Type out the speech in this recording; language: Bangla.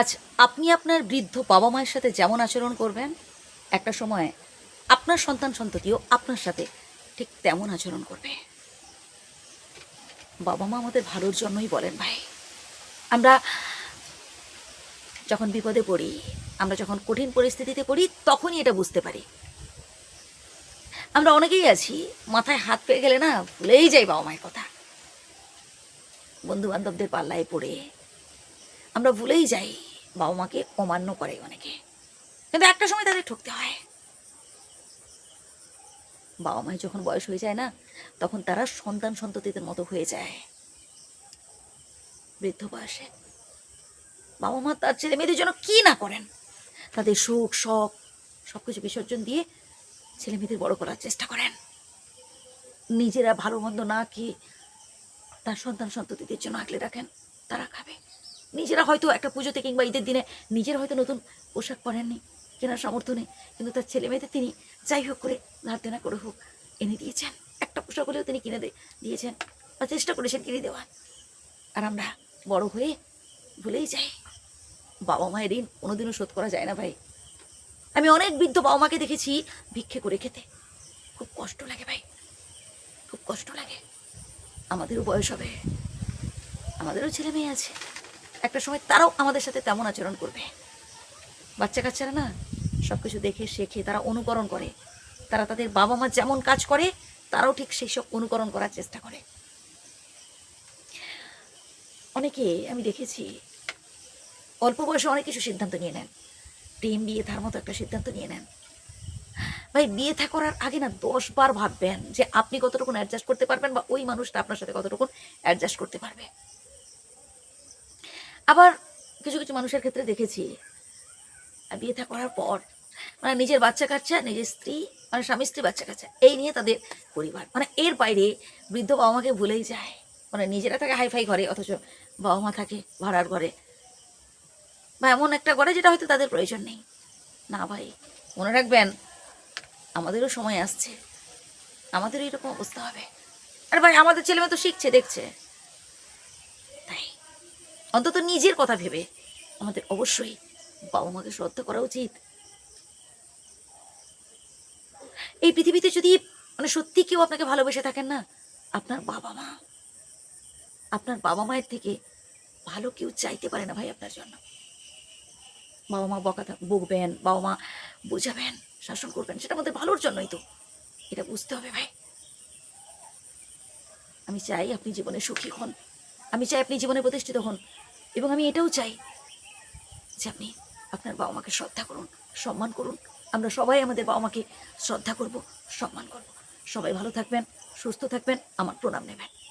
আজ আপনি আপনার বৃদ্ধ বাবা মায়ের সাথে যেমন আচরণ করবেন, একটা সময় আপনার সন্তান সন্ততিও আপনার সাথে ঠিক তেমন আচরণ করবে। বাবা মা আমাদের ভালোর জন্যই বলেন ভাই। আমরা যখন বিপদে পড়ি, আমরা যখন কঠিন পরিস্থিতিতে পড়ি, তখনই এটা বুঝতে পারি। আমরা অনেকেই আছি, মাথায় হাত পেয়ে গেলে না ভুলেই যাই বাবা মায়ের কথা। বন্ধু বান্ধবদের পাল্লায় পড়ে আমরা ভুলেই যাই। বাবা মাকে অমান্য করে অনেকে। কিন্তু একটা সময় তাদের ঠকতে হয়। বাবা মায়ের যখন বয়স হয়ে যায় না, তখন তারা সন্তান সন্ততিদের মতো হয়ে যায়। বৃদ্ধ বয়সে বাবা মা তার ছেলে মেয়েদের জন্য কি না করেন? তাদের সুখ, শখ সব কিছু বিসর্জন দিয়ে ছেলে মেয়েদের বড় করার চেষ্টা করেন। নিজেরা ভালো মন্দ না খেয়ে তার সন্তান সন্ততিদের জন্য আগলে রাখেন। তারা খাবে। নিজেরা হয়তো একটা পুজোতে কিংবা ঈদের দিনে নিজের হয়তো নতুন পোশাক পরেননি, কেনার সামর্থ্য নেই। কিন্তু তার ছেলে মেয়েদের তিনি যাই হোক করে ধার দেনা করে হোক, এনে দিয়েছেন। একটা পোশাক হলেও তিনি কিনে দিয়েছেন বা চেষ্টা করেছেন কিনে দেওয়ার। আর আমরা বড় হয়ে ভুলেই যাই। বাবা মায়ের ঋণ কোনোদিনও শোধ করা যায় না ভাই। আমি অনেক বৃদ্ধ বাবা মাকে দেখেছি ভিক্ষে করে খেতে। খুব কষ্ট লাগে ভাই। খুব কষ্ট লাগে। আমাদেরও বয়স হবে। আমাদেরও ছেলে মেয়ে আছে। একটা সময় তারাও আমাদের সাথে তেমন আচরণ করবে। বাচ্চা কাচ্চারা না সব কিছু দেখে, শেখে, তারা অনুকরণ করে। তারা তাদের বাবা মা যেমন কাজ করে, তারাও ঠিক সেই সব অনুকরণ করার চেষ্টা করে। অনেকে আমি দেখেছি, অল্প বয়সে অনেক কিছু সিদ্ধান্ত নিয়ে নেন। প্রেম বিয়ে থার মতো একটা সিদ্ধান্ত নিয়ে নেন। ভাই, বিয়ে থা করার আগে না দশ বার ভাববেন যে আপনি কতটুকু অ্যাডজাস্ট করতে পারবেন বা ওই মানুষটা আপনার সাথে কতটুকু অ্যাডজাস্ট করতে পারবে। আবার কিছু কিছু মানুষের ক্ষেত্রে দেখেছি। বিয়ে থা করার পর মানে নিজের বাচ্চা কাচ্চা, নিজের স্ত্রী মানে স্বামী স্ত্রী বাচ্চা কাচ্চা, এই নিয়ে তাদের পরিবার। মানে এর বাইরে বৃদ্ধ বাবা মাকে ভুলেই যায়। মানে নিজেরা থাকে হাইফাই ঘরে, অথচ বাবা মা থাকে ভাড়ার ঘরে। বা এমন একটা ঘরে যেটা হয়তো তাদের প্রয়োজন নেই। না ভাই, মনে রাখবেন, আমাদেরও সময় আসছে। আমাদেরও এরকম অবস্থা হবে। আর ভাই, আমাদের ছেলেমেয়ে তো শিখছে, দেখছে। অন্তত নিজের কথা ভেবে। আমাদের অবশ্যই বাবা মাকে শ্রদ্ধা করা উচিত। এই পৃথিবীতে যদি মানে সত্যি কেউ আপনাকে ভালোবেসে থাকেন না, আপনার বাবা মা আপনার বাবা মায়ের থেকে ভালো কেউ চাইতে পারে না ভাই আপনার জন্য। বাবা মা বকা বকবেন বাবা মা বোঝাবেন, শাসন করবেন, সেটা আমাদের ভালোর জন্যই তো। এটা বুঝতে হবে ভাই। আমি চাই আপনি জীবনে সুখী হন। আমি চাই আপনি জীবনে প্রতিষ্ঠিত হন। এবং আমি এটাও চাই যে আপনি আপনার বাবা মাকে শ্রদ্ধা করুন, সম্মান করুন। আমরা সবাই আমাদের বাবা মাকে শ্রদ্ধা করব, সম্মান করব। সবাই ভালো থাকবেন, সুস্থ থাকবেন। আমার প্রণাম নেবেন।